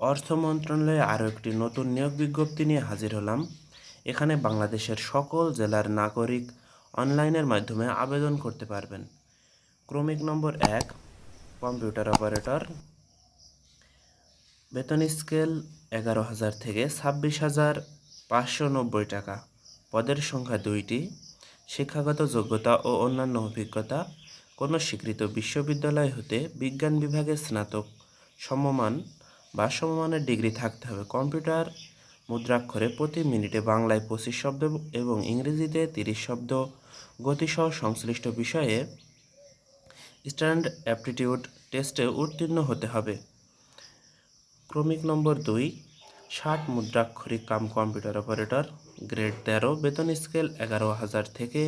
অর্থ মন্ত্রণালয়ে আরও একটি নতুন নিয়োগ বিজ্ঞপ্তি নিয়ে হাজির হলাম। এখানে বাংলাদেশের সকল জেলার নাগরিক অনলাইনের মাধ্যমে আবেদন করতে পারবেন। ক্রমিক নম্বর এক, কম্পিউটার অপারেটর। বেতন স্কেল এগারো হাজার থেকে ছাব্বিশ হাজার পাঁচশো নব্বই টাকা। পদের সংখ্যা দুইটি। শিক্ষাগত যোগ্যতা ও অন্যান্য অভিজ্ঞতা। কোনো স্বীকৃত বিশ্ববিদ্যালয় হতে বিজ্ঞান বিভাগে স্নাতক। সমমান বা সমমানের ডিগ্রি থাকতে হবে। কম্পিউটার মুদ্রাক্ষরে প্রতি মিনিটে বাংলায় পঁচিশ শব্দ এবং ইংরেজিতে তিরিশ শব্দ। গতিসহ সংশ্লিষ্ট বিষয়ে স্ট্যান্ড অ্যাপটিটিউড টেস্টে উত্তীর্ণ হতে হবে। ক্রমিক নম্বর দুই, ষাট মুদ্রাক্ষরিক কাম কম্পিউটার অপারেটর, গ্রেড তেরো, বেতন স্কেল এগারো হাজার থেকে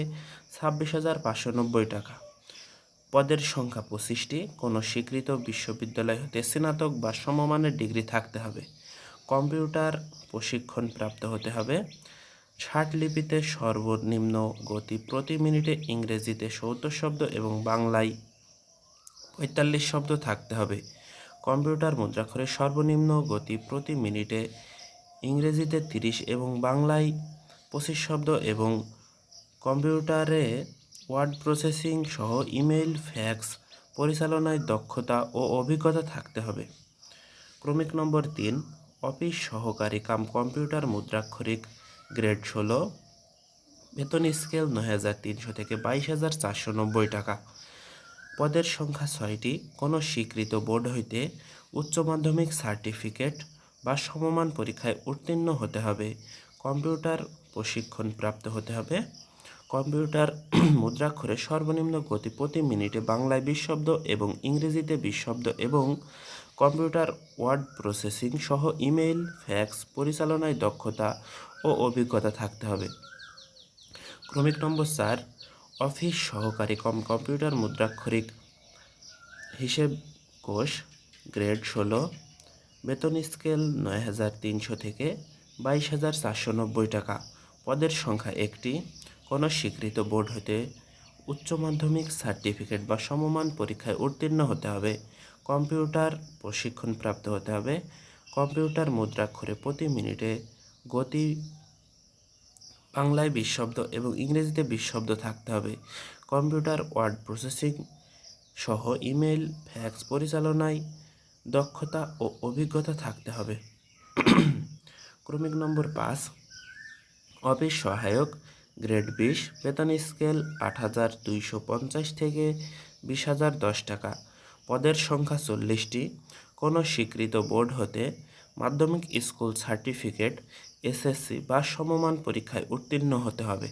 ছাব্বিশ হাজার পাঁচশো নব্বই টাকা। পদের সংখ্যা পঁচিশটি, কোনো স্বীকৃত বিশ্ববিদ্যালয় হতে স্নাতক বা সমমানের ডিগ্রি থাকতে হবে। কম্পিউটার প্রশিক্ষণ প্রাপ্ত হতে হবে। ষাট লিপিতে সর্বনিম্ন গতি প্রতি মিনিটে ইংরেজিতে সত্তর শব্দ এবং বাংলায় পঁয়তাল্লিশ শব্দ থাকতে হবে। কম্পিউটার মুদ্রাক্ষরের সর্বনিম্ন গতি প্রতি মিনিটে ইংরেজিতে তিরিশ এবং বাংলায় পঁচিশ শব্দ এবং কম্পিউটারে ওয়ার্ড প্রসেসিং সহ ইমেইল, ফ্যাক্স, পরিচালনায় দক্ষতা ও অভিজ্ঞতা থাকতে হবে। ক্রমিক নম্বর তিন, অফিস সহকারী কাম কম্পিউটার মুদ্রাক্ষরিক, গ্রেড ষোলো, বেতন স্কেল নয় হাজার তিনশো থেকে বাইশ হাজার চারশো নব্বই টাকা। পদের সংখ্যা ছয়টি, কোনো স্বীকৃত বোর্ড হইতে উচ্চ মাধ্যমিক সার্টিফিকেট বা সমমান পরীক্ষায় উত্তীর্ণ হতে হবে। কম্পিউটার প্রশিক্ষণ প্রাপ্ত হতে হবে। কম্পিউটার মুদ্রাক্ষরে সর্বনিম্ন গতি প্রতি মিনিটে বাংলায় বিশ শব্দ এবং ইংরেজিতে বিশ শব্দ এবং কম্পিউটার ওয়ার্ড প্রসেসিং সহ ইমেইল, ফ্যাক্স, পরিচালনায় দক্ষতা ও অভিজ্ঞতা থাকতে হবে। ক্রমিক নম্বর চার, অফিস সহকারী কম কম্পিউটার মুদ্রাক্ষরিক হিসেব কোষ, গ্রেড ষোলো, বেতন স্কেল নয় হাজার তিনশো থেকে বাইশ হাজার চারশো নব্বই টাকা। পদের সংখ্যা একটি কোনো স্বীকৃত বোর্ড হতে উচ্চ মাধ্যমিক সার্টিফিকেট বা সমমান পরীক্ষায় উত্তীর্ণ হতে হবে। কম্পিউটার প্রশিক্ষণ প্রাপ্ত হতে হবে। কম্পিউটার মুদ্রাক্ষরে প্রতি মিনিটে গতি, বাংলায় বিশ শব্দ এবং ইংরেজিতে বিশ শব্দ থাকতে হবে। কম্পিউটার ওয়ার্ড প্রসেসিং সহ ইমেল ফ্যাক্স পরিচালনায় দক্ষতা ও অভিজ্ঞতা থাকতে হবে। ক্রমিক নম্বর পাঁচ, অফিস সহায়ক গ্রেড বিশ বেতন স্কেল আট হাজার দুইশো পঞ্চাশ থেকে বিশ হাজার দশ টাকা। পদের সংখ্যা চল্লিশটি। কোনো স্বীকৃত বোর্ড হতে মাধ্যমিক স্কুল সার্টিফিকেট, এসএসসি বা সমমান পরীক্ষায় উত্তীর্ণ হতে হবে।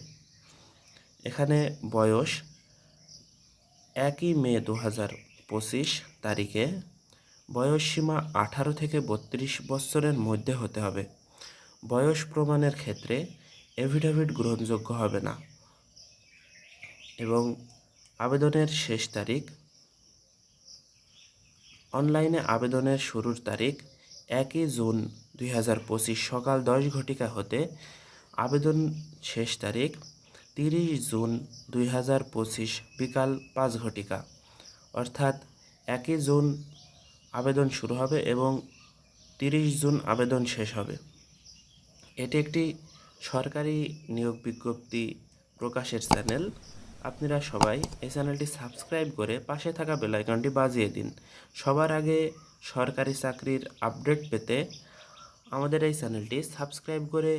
এখানে বয়স একই মে দু হাজার পঁচিশ তারিখে। বয়সসীমা আঠারো থেকে বত্রিশ বছরের মধ্যে হতে হবে। বয়স প্রমাণের ক্ষেত্রে এফিডেভিট গ্রহণযোগ্য হবে না। এবং আবেদনের শেষ তারিখ, অনলাইনে আবেদনের শুরুর তারিখ একই জুন দুই হাজার পঁচিশ সকাল দশ ঘটিকা হতে আবেদন শেষ তারিখ তিরিশ জুন দুই হাজার পঁচিশ বিকাল পাঁচ ঘটিকা। অর্থাৎ একই জুন আবেদন শুরু হবে এবং তিরিশ জুন আবেদন শেষ হবে। এটি একটি সরকারি নিয়োগ বিজ্ঞপ্তি প্রকাশের চ্যানেল, আপনারা সবাই এই চ্যানেলটি সাবস্ক্রাইব করে পাশে থাকা বেলাইকনটি বাজিয়ে দিন। সবার আগে সরকারি চাকরির আপডেট পেতে আমাদের এই চ্যানেলটি সাবস্ক্রাইব করে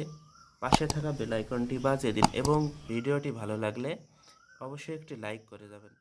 পাশে থাকা বেলাইকনটি বাজিয়ে দিন এবং ভিডিওটি ভালো লাগলে অবশ্যই একটি লাইক করে যাবেন।